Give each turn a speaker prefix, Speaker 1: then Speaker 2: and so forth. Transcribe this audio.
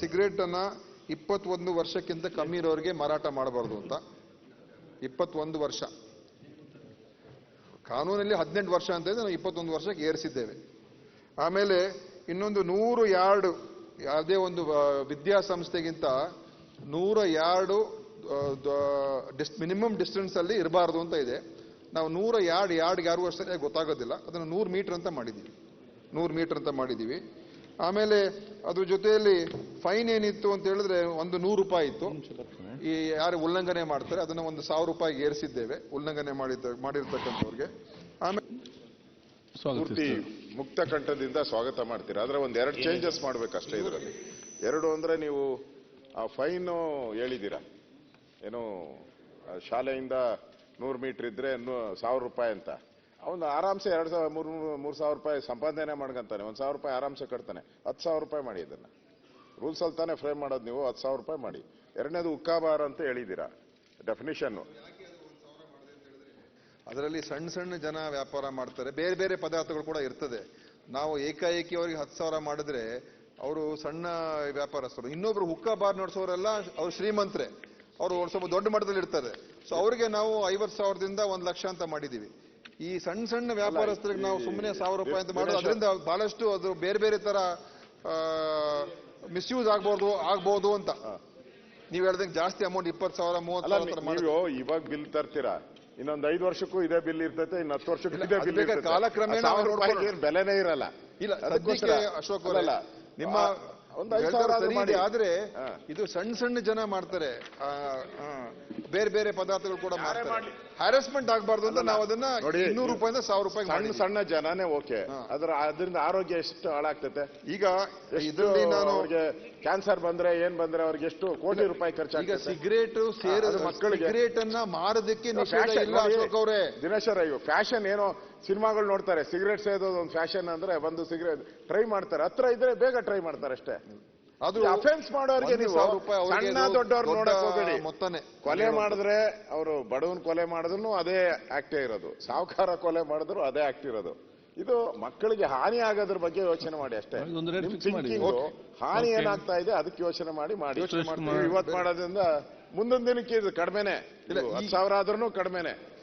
Speaker 1: Cigarette ಅನ್ನ ಇಪ್ಪತ್ತೊಂದು ವರ್ಷಕ್ಕಿಂತ ಕಮ್ಮಿ ಇರೋರಿಗೆ ಮಾರಾಟ ಮಾಡಬಾರ್ದು ಅಂತ. ಇಪ್ಪತ್ತೊಂದು ವರ್ಷ. ಕಾನೂನಲ್ಲಿ ಹದಿನೆಂಟು ವರ್ಷ ಅಂತ ನಾವು ಇಪ್ಪತ್ತೊಂದು ವರ್ಷಕ್ಕೆ ಏರಿಸಿದ್ದೇವೆ. ಆಮೇಲೆ ಇನ್ನೊಂದು ನೂರು ಯಾರ್ಡು, ಯಾವುದೇ ಒಂದು ವಿದ್ಯಾಸಂಸ್ಥೆಗಿಂತ ನೂರ ಯಾರ್ಡು ಡಿಸ್, ಮಿನಿಮಮ್ ಡಿಸ್ಟೆನ್ಸ್ ಅಲ್ಲಿ ಇರಬಾರ್ದು ಅಂತ ಇದೆ. ನಾವು ನೂರ ಯಾರ್ಡ್ ಯಾರ್ಡ್ ಯಾರು ಅಷ್ಟೇ ಗೊತ್ತಾಗೋದಿಲ್ಲ. ಅದನ್ನು ನೂರು ಮೀಟರ್ ಅಂತ ಮಾಡಿದ್ದೀವಿ. ನೂರು ಮೀಟರ್ ಅಂತ ಮಾಡಿದ್ದೀವಿ. ಆಮೇಲೆ ಅದ್ರ ಜೊತೆಯಲ್ಲಿ ಫೈನ್ ಏನಿತ್ತು ಅಂತ ಹೇಳಿದ್ರೆ ಒಂದು ನೂರು ರೂಪಾಯಿ ಇತ್ತು. ಈ ಯಾರು ಉಲ್ಲಂಘನೆ ಮಾಡ್ತಾರೆ ಅದನ್ನ ಒಂದು ಸಾವಿರ ರೂಪಾಯಿಗೆ ಏರಿಸಿದ್ದೇವೆ ಉಲ್ಲಂಘನೆ ಮಾಡಿದ ಮಾಡಿರ್ತಕ್ಕಂಥವ್ರಿಗೆ. ಆಮೇಲೆ
Speaker 2: ಪೂರ್ತಿ ಮುಕ್ತ ಕಂಠದಿಂದ ಸ್ವಾಗತ ಮಾಡ್ತೀರಾ? ಆದ್ರೆ ಒಂದ್ ಎರಡು ಚೇಂಜಸ್ ಮಾಡ್ಬೇಕಷ್ಟೇ ಇದರಲ್ಲಿ. ಎರಡು ಅಂದ್ರೆ ನೀವು ಆ ಫೈನ್ ಹೇಳಿದ್ದೀರಾ? ಏನು ಶಾಲೆಯಿಂದ ನೂರು ಮೀಟರ್ ಇದ್ರೆ ನೂ- ಸಾವಿರ ರೂಪಾಯಿ ಅಂತ. ಅವನು ಆರಾಮ್ಸೆ ಎರಡು ಸಾವಿರ, ಮೂರು ಮೂರು ಸಾವಿರ ರೂಪಾಯಿ ಸಂಪಾದನೆ ಮಾಡ್ಕೊಂತಾನೆ. ಒಂದು ಸಾವಿರ ರೂಪಾಯಿ ಆರಾಮ್ಸೆ ಕಟ್ತಾನೆ. ಹತ್ತು ಸಾವಿರ ರೂಪಾಯಿ ಮಾಡಿ ಇದನ್ನ. ರೂಲ್ಸ್ ಅಲ್ಲಿ ತಾನೇ ಫ್ರೇಮ್ ಮಾಡೋದು ನೀವು, ಹತ್ತು ಸಾವಿರ ರೂಪಾಯಿ ಮಾಡಿ. ಎರಡನೇದು ಉಕ್ಕಾಬಾರ ಅಂತ ಹೇಳಿದ್ದೀರಾ? ಡೆಫಿನಿಷನ್ನು
Speaker 1: ಅದರಲ್ಲಿ ಸಣ್ಣ ಸಣ್ಣ ಜನ ವ್ಯಾಪಾರ ಮಾಡ್ತಾರೆ. ಬೇರೆ ಬೇರೆ ಪದಾರ್ಥಗಳು ಕೂಡ ಇರ್ತದೆ. ನಾವು ಏಕಾಏಕಿ ಅವರಿಗೆ ಹತ್ತು ಸಾವಿರ ಮಾಡಿದ್ರೆ ಅವರು ಸಣ್ಣ ವ್ಯಾಪಾರಸ್ಥರು. ಇನ್ನೊಬ್ರು ಹುಕ್ಕಾ ಬಾರ್ ನಡೆಸೋರೆಲ್ಲ ಅವ್ರು ಶ್ರೀಮಂತರೆ. ಅವರು ಸ್ವಲ್ಪ ದೊಡ್ಡ ಮಟ್ಟದಲ್ಲಿ ಇರ್ತಾರೆ ಸೊ ಅವರಿಗೆ ನಾವು ಐವತ್ತು ಸಾವಿರದಿಂದ ಒಂದು ಲಕ್ಷ ಅಂತ ಮಾಡಿದೀವಿ. ಈ ಸಣ್ಣ ಸಣ್ಣ ವ್ಯಾಪಾರಸ್ಥರಿಗೆ ನಾವು ಸುಮ್ಮನೆ ಸಾವಿರ ರೂಪಾಯಿ ಅಂತ ಮಾಡೋದು ಅದರಿಂದ ಬಹಳಷ್ಟು ಅದು ಬೇರೆ ಬೇರೆ ತರ ಮಿಸ್ಯೂಸ್ ಆಗ್ಬೋದು ಆಗ್ಬೋದು ಅಂತ. ನೀವು ಹೇಳ್ದಂಗೆ ಜಾಸ್ತಿ ಅಮೌಂಟ್ ಇಪ್ಪತ್ತು ಸಾವಿರ ಮೂವತ್ತು
Speaker 2: ಇವಾಗ ಬಿಲ್ ತರ್ತೀರಾ? ಇನ್ನೊಂದ್ ಐದು ವರ್ಷಕ್ಕೂ ಇದೇ ಬಿಲ್ ಇರ್ತೈತೆ ಇನ್ನ ಹತ್ತು ವರ್ಷಕ್ಕೂ ಇದೇ ಬಿಲ್
Speaker 1: ಕಾಲಕ್ರಮೇಣ
Speaker 2: ಬೆಲೆನೇ ಇರಲ್ಲ.
Speaker 1: ಇಲ್ಲ
Speaker 2: ಅದಕ್ಕೋಸ್ಕರ-
Speaker 1: ಅಶೋಕ್ ನಿಮ್ಮ
Speaker 2: ಒಂದು ಐದು ಸಾವಿರ ಮಾಡಿ.
Speaker 1: ಆದ್ರೆ. ಇದು ಸಣ್ಣ ಸಣ್ಣ ಜನ ಮಾಡ್ತಾರೆ ಬೇರೆ ಬೇರೆ ಪದಾರ್ಥಗಳು ಕೂಡ ಮಾಡ್ತಾರೆ. ಹ್ಯಾರಸ್ಮೆಂಟ್ ಆಗಬಾರ್ದು ಅಂತ ನಾವು ಅದನ್ನ ಇನ್ನೂರು ರೂಪಾಯಿಂದ ಸಾವಿರ ರೂಪಾಯಿ
Speaker 2: ಸಣ್ಣ ಸಣ್ಣ ಜನನೇ ಓಕೆ. ಅದ್ರ ಅದರಿಂದ ಆರೋಗ್ಯ ಎಷ್ಟು ಹಾಳಾಗ್ತೈತೆ
Speaker 1: ಈಗ ಇದರಲ್ಲಿ ನಾನು
Speaker 2: ಅವ್ರಿಗೆ ಕ್ಯಾನ್ಸರ್ ಬಂದ್ರೆ ಏನ್ ಬಂದ್ರೆ ಅವ್ರಿಗೆ ಎಷ್ಟು ಕೋಟಿ ರೂಪಾಯಿ
Speaker 1: ಈಗ
Speaker 2: ಖರ್ಚಾಗ್ತದೆ
Speaker 1: ಸಿಗರೇಟ್ ಸೇರಿದ
Speaker 2: ಮಕ್ಕಳು ಮಕ್ಕಳಿಗೆ.
Speaker 1: ಸಿಗರೇಟ್ ಅನ್ನ ಮಾರದಕ್ಕೆ ನಿಷೇಧ
Speaker 2: ಫ್ಯಾಷನ್
Speaker 1: ಇಲ್ಲ ಅಶೋಕ್ ಅವರೇ
Speaker 2: ದಿನೇಶ್ ಅಯ್ಯೋ ಫ್ಯಾಷನ್ ಏನೋ ಸಿನಿಮಾಗಳು ನೋಡ್ತಾರೆ ಸಿಗರೇಟ್ ಸೇದೋದು ಒಂದು ಫ್ಯಾಷನ್ ಅಂದ್ರೆ ಒಂದು ಸಿಗರೇಟ್ ಟ್ರೈ ಮಾಡ್ತಾರೆ ಹತ್ರ ಇದ್ರೆ ಬೇಗ ಟ್ರೈ ಮಾಡ್ತಾರೆ ಅಷ್ಟೇ
Speaker 1: ಅದು
Speaker 2: ಅಫೆನ್ಸ್ ಮಾಡೋರಿಗೆ ಸಣ್ಣ ದೊಡ್ಡವ್ರು
Speaker 1: ದೊಡ್ಡ
Speaker 2: ನೋಡಕ್ ಹೋಗಬೇಡಿ.
Speaker 1: ಮೊತ್ತನೇ.
Speaker 2: ಕೊಲೆ ಮಾಡಿದ್ರೆ ಅವರು ಬಡವನ್ ಕೊಲೆ ಮಾಡಿದ್ರು ಅದೇ ಆಕ್ಟೇ ಇರೋದು. ಸಾವುಕಾರ ಕೊಲೆ ಮಾಡಿದ್ರು ಅದೇ ಆಕ್ಟ್ ಇರೋದು. ಇದು ಮಕ್ಕಳಿಗೆ ಹಾನಿ ಆಗೋದ್ರ ಬಗ್ಗೆ ಯೋಚನೆ ಮಾಡಿ ಅಷ್ಟೇ. ಹಾನಿ ಏನಾಗ್ತಾ ಇದೆ ಅದಕ್ಕೆ ಯೋಚನೆ ಮಾಡಿ ಮಾಡಿ.
Speaker 3: ಇವತ್
Speaker 2: ಇವತ್ತು
Speaker 3: ಮಾಡಿ.
Speaker 2: ಮಾಡೋದ್ರಿಂದ ಮುಂದೊಂದು ದಿನಕ್ಕೆ ಇದು ಕಡಿಮೆನೆ. ಹತ್ತು ಸಾವಿರ ಆದ್ರೂ ಕಡಿಮೆನೆ.